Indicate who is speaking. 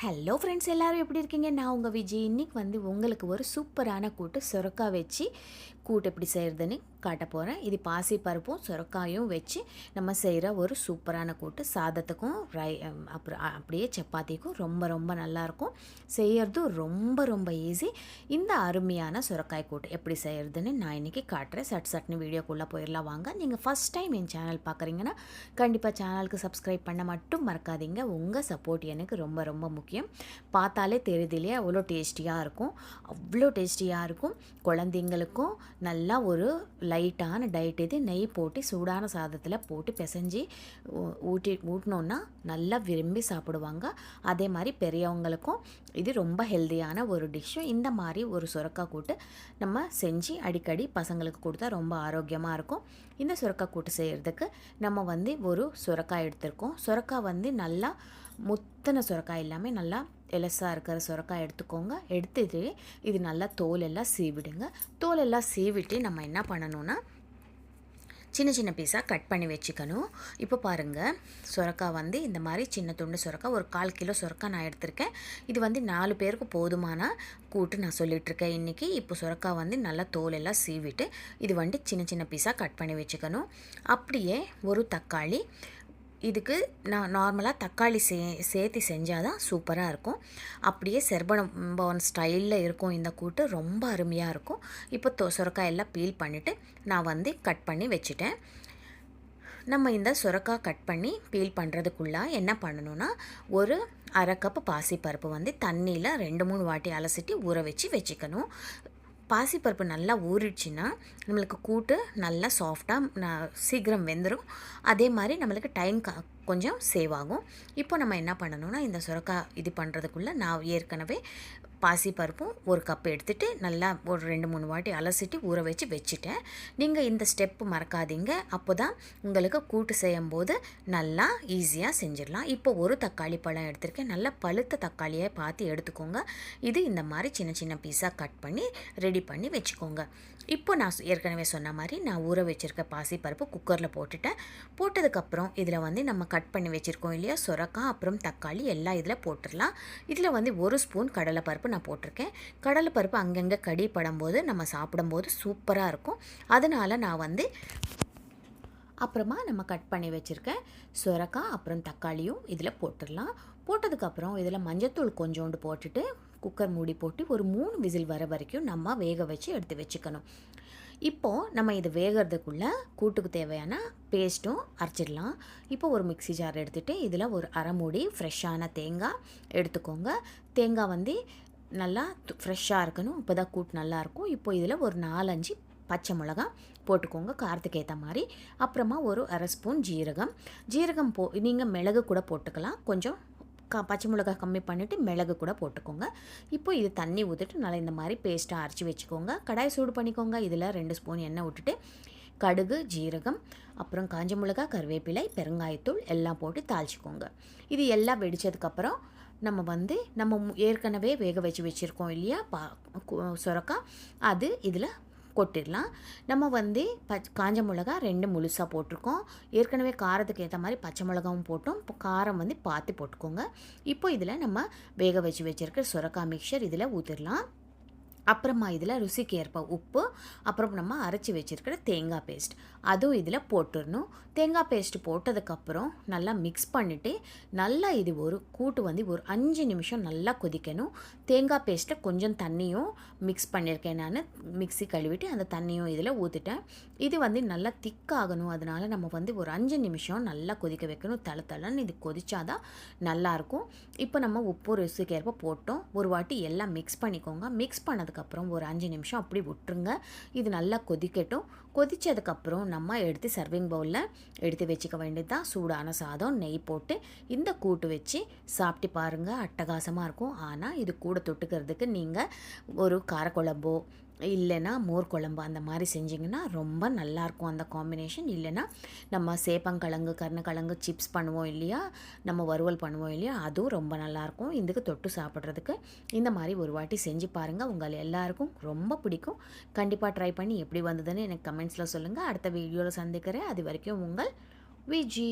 Speaker 1: Hello friends எல்லாரும் எப்படி இருக்கீங்க? நான் உங்கள் விஜய். இன்னைக்கு வந்து உங்களுக்கு ஒரு சூப்பரான கூட்டு சுரக்காய் வச்சு கூட்டு எப்படி செய்கிறதுன்னு காட்ட போகிறேன் இது பாசி பருப்பும் சுரக்காயும் வச்சு நம்ம செய்கிற ஒரு சூப்பரான கூட்டு. சாதத்துக்கும் ரை அப்புறம் அப்படியே சப்பாத்திக்கும் ரொம்ப ரொம்ப நல்லாயிருக்கும் செய்கிறதும் ரொம்ப ரொம்ப ஈஸி இந்த அருமையான சுரக்காய் கூட்டு எப்படி செய்கிறதுன்னு நான் இன்றைக்கி காட்டுறேன். சட் சட்னு வீடியோக்குள்ளே போயிடலாம் வாங்க நீங்கள் ஃபஸ்ட் டைம் என் சேனல் பார்க்குறீங்கன்னா கண்டிப்பாக சேனலுக்கு சப்ஸ்கிரைப் பண்ண மட்டும் மறக்காதீங்க. உங்கள் சப்போர்ட் எனக்கு ரொம்ப ரொம்ப முக்கியம். பார்த்தாலே தெரியுது இல்லையா அவ்வளோ டேஸ்டியாக இருக்கும். அவ்வளோ டேஸ்டியாக இருக்கும். குழந்தைங்களுக்கும் நல்லா ஒரு லைட்டான டயட் இது. நெய் போட்டு சூடான சாதத்தில் போட்டு பிசைஞ்சு ஊட்டி ஊட்டினோன்னா நல்லா விரும்பி சாப்பிடுவாங்க. அதே மாதிரி பெரியவங்களுக்கும் இது ரொம்ப ஹெல்தியான ஒரு டிஷ்ஷும் இந்த மாதிரி ஒரு சுரக்காய் கூட்டு நம்ம செஞ்சு அடிக்கடி பசங்களுக்கு கொடுத்தா ரொம்ப ஆரோக்கியமாக இருக்கும். இந்த சுரக்காய் கூட்டு செய்கிறதுக்கு நம்ம வந்து ஒரு சுரக்காய் எடுத்திருக்கோம். சுரக்காய் வந்து நல்லா முத்தின சுரக்காய் எல்லாமே நல்லா எலசாக இருக்கிற சுரக்காய் எடுத்துக்கோங்க. எடுத்துட்டு இது நல்லா தோல் எல்லாம் சீவிடுங்க. தோல் எல்லாம் சீவிட்டு நம்ம என்ன பண்ணணும்னா சின்ன சின்ன பீஸாக கட் பண்ணி வச்சுக்கணும். இப்போ பாருங்கள் சுரக்காய் வந்து இந்த மாதிரி சின்ன துண்டு சுரக்காய் ஒரு கால் கிலோ சுரக்காய் நான் எடுத்திருக்கேன். இது வந்து நாலு பேருக்கு போதுமான கூட்டு நான் சொல்லிகிட்ருக்கேன் இன்றைக்கி இப்போ சுரக்காய் வந்து நல்லா தோல் எல்லாம் சீவிட்டு இது வந்து சின்ன சின்ன பீஸாக கட் பண்ணி வச்சுக்கணும். அப்படியே ஒரு தக்காளி இதுக்கு நான் நார்மலாக தக்காளி சே சேர்த்து செஞ்சால் தான் சூப்பராக இருக்கும். அப்படியே செர்பனம் பவன் ஸ்டைலில் இருக்கும் இந்த கூட்டு ரொம்ப அருமையாக இருக்கும். இப்போ தொ சுரக்காய் எல்லாம் பீல் பண்ணிவிட்டு நான் வந்து கட் பண்ணி வச்சுட்டேன். நம்ம இந்த சுரக்காய் கட் பண்ணி பீல் பண்ணுறதுக்குள்ளே என்ன பண்ணணும்னா ஒரு அரை கப்பு பாசிப்பருப்பு வந்து தண்ணியில் ரெண்டு மூணு வாட்டி அலசிட்டு ஊற வச்சு வச்சுக்கணும். பாசிப்பருப்பு நல்லா ஊறிடுச்சுன்னா நம்மளுக்கு கூட்டு நல்லா சாஃப்டாக சீக்கிரம் வெந்துடும் அதே மாதிரி நம்மளுக்கு டைம் க கொஞ்சம் சேவ் ஆகும். இப்போ நம்ம என்ன பண்ணணும்னா இந்த சுரக்காய் இது பண்ணுறதுக்குள்ளே நான் ஏற்கனவே பாசிப்பருப்பும் ஒரு கப் எடுத்துகிட்டு நல்லா ஒரு ரெண்டு மூணு வாட்டி அலசிட்டு ஊற வச்சு வச்சுட்டேன். நீங்கள் இந்த ஸ்டெப்பு மறக்காதீங்க. அப்போ தான் உங்களுக்கு கூட்டு செய்யும்போது நல்லா ஈஸியாக செஞ்சிடலாம். இப்போ ஒரு தக்காளி பழம் எடுத்திருக்கேன். நல்லா பழுத்த தக்காளியை பார்த்து எடுத்துக்கோங்க. இது இந்த மாதிரி சின்ன சின்ன பீஸாக கட் பண்ணி ரெடி பண்ணி வச்சுக்கோங்க. இப்போ நான் ஏற்கனவே சொன்ன மாதிரி நான் ஊற வச்சுருக்க பாசிப்பருப்பு குக்கரில் போட்டுட்டேன். போட்டதுக்கப்புறம் இதில் வந்து நம்ம கட் பண்ணி வச்சுருக்கோம் இல்லையா? சுரக்காய் அப்புறம் தக்காளி எல்லாம் இதில் போட்டுடலாம். இதில் வந்து ஒரு ஸ்பூன் கடலைப்பருப்பு நான் போட்டிருக்கேன். கடலைப்பருப்பு அங்கங்கே கடி படும்போது நம்ம சாப்பிடும்போது சூப்பராக இருக்கும். அதனால் நான் வந்து அப்புறமா நம்ம கட் பண்ணி வச்சுருக்க சுரக்காய் அப்புறம் தக்காளியும் இதில் போட்டுடலாம். போட்டதுக்கப்புறம் இதில் மஞ்சத்தூள் கொஞ்சோண்டு போட்டுட்டு குக்கர் மூடி போட்டு ஒரு மூணு விசில் வர வரைக்கும் நம்ம வேக வச்சு எடுத்து வச்சுக்கணும். இப்போது நம்ம இது வேகிறதுக்குள்ளே கூட்டுக்கு தேவையான பேஸ்ட்டும் அரைச்சிடலாம். இப்போ ஒரு மிக்ஸி ஜார் எடுத்துகிட்டு இதில் ஒரு அரை மூடி ஃப்ரெஷ்ஷான தேங்காய் எடுத்துக்கோங்க. தேங்காய் வந்து நல்லா ஃப்ரெஷ்ஷாக இருக்கணும். இப்போ தான் கூட்டு நல்லாயிருக்கும் இப்போ இதில் ஒரு நாலஞ்சு பச்சை மிளகா போட்டுக்கோங்க. காரத்துக்கு ஏற்ற மாதிரி. அப்புறமா ஒரு அரை ஸ்பூன் ஜீரகம். ஜீரகம் போ நீங்கள் மிளகு கூட போட்டுக்கலாம். கொஞ்சம் க பச்சை மிளகாய் கம்மி பண்ணிவிட்டு மிளகு கூட போட்டுக்கோங்க. இப்போ இது தண்ணி ஊற்றிட்டு நல்லா இந்த மாதிரி பேஸ்ட்டாக அரைச்சி வச்சுக்கோங்க. கடாய் சூடு பண்ணிக்கோங்க. இதில் ரெண்டு ஸ்பூன் எண்ணெய் விட்டுட்டு கடுகு ஜீரகம் அப்புறம் காஞ்ச மிளகாய் கருவேப்பிலை பெருங்காயத்தூள் எல்லாம் போட்டு தாளிச்சிக்கோங்க. இது எல்லாம் வெடித்ததுக்கப்புறம் நம்ம வந்து நம்ம ஏற்கனவே வேக வச்சு வச்சுருக்கோம் இல்லையா? பா சுரக்கா. அது இதில் கொட்டிடலாம். நம்ம வந்து பச் காஞ்ச மிளகா ரெண்டு முழுசாக போட்டிருக்கோம். ஏற்கனவே காரத்துக்கு ஏற்ற மாதிரி பச்சை மிளகாவும் போட்டோம். இப்போ காரம் வந்து பார்த்து போட்டுக்கோங்க. இப்போ இதில் நம்ம வேக வச்சு வச்சுருக்க சுரக்காய் மிக்சர் இதில் ஊற்றிடலாம் அப்புறமா இதில் ருசிக்கு ஏற்ப உப்பு அப்புறம் நம்ம அரைச்சி வச்சுருக்கிற தேங்காய் பேஸ்ட் அதுவும் இதில் போட்டுடணும். தேங்காய் பேஸ்ட் போட்டதுக்கப்புறம் நல்லா மிக்ஸ் பண்ணிவிட்டு நல்லா இது ஒரு கூட்டு வந்து ஒரு அஞ்சு நிமிஷம் நல்லா கொதிக்கணும். தேங்காய் பேஸ்ட்டை கொஞ்சம் தண்ணியும் மிக்ஸ் பண்ணியிருக்கேன் நான். மிக்ஸி கழுவிட்டு அந்த தண்ணியும் இதில் ஊற்றிட்டேன் இது வந்து நல்லா திக்காகணும் அதனால் நம்ம வந்து ஒரு அஞ்சு நிமிஷம் நல்லா கொதிக்க வைக்கணும். தலை தலைன்னு இது கொதிச்சாதான் நல்லாயிருக்கும். இப்போ நம்ம உப்பு ருசிக்கு ஏற்ப போட்டோம். ஒரு வாட்டி எல்லாம் மிக்ஸ் பண்ணிக்கோங்க. மிக்ஸ் பண்ணதுக்கு அதுக்கப்புறம் ஒரு அஞ்சு நிமிஷம் அப்படி விட்டுருங்க. இது நல்லா கொதிக்கட்டும். கொதித்ததுக்கப்புறம் நம்ம எடுத்து சர்விங் பவுலில் எடுத்து வச்சுக்க வேண்டியது தான் சூடான சாதம் நெய் போட்டு இந்த கூட்டு வச்சு சாப்பிட்டு பாருங்கள் அட்டகாசமாக இருக்கும். ஆனால் இது கூட தொட்டுக்கிறதுக்கு நீங்கள் ஒரு காரக்குழம்போ இல்லைன்னா மோர் குழம்பு அந்த மாதிரி செஞ்சிங்கன்னா ரொம்ப நல்லாயிருக்கும் அந்த காம்பினேஷன் இல்லைன்னா நம்ம சேப்பங்கிழங்கு கருணக்கிழங்கு சிப்ஸ் பண்ணுவோம் இல்லையா? நம்ம வறுவல் பண்ணுவோம் இல்லையா? அதுவும் ரொம்ப நல்லாயிருக்கும். இதுக்கு தொட்டு சாப்பிட்றதுக்கு இந்த மாதிரி ஒரு வாட்டி செஞ்சு பாருங்கள் உங்கள் எல்லாருக்கும் ரொம்ப பிடிக்கும். கண்டிப்பாக ட்ரை பண்ணி எப்படி வந்ததுன்னு எனக்கு கமெண்ட்ஸில் சொல்லுங்கள் அடுத்த வீடியோவில் சந்திக்கிறேன். அது வரைக்கும் உங்கள் விஜி.